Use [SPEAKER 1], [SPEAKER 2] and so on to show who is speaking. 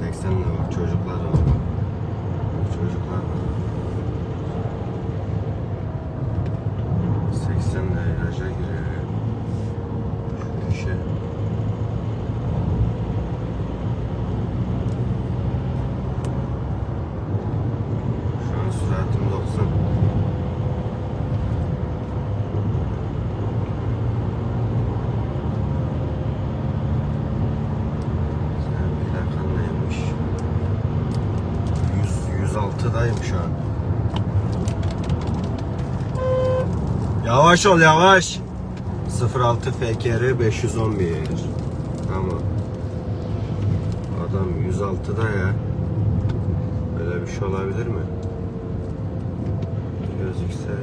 [SPEAKER 1] 80 lira var çocuğa. Şu an. Yavaş ol yavaş. 06 FKR 511. Tamam. Adam 106'da ya. Böyle bir şey olabilir mi? Gözükse 06 FKR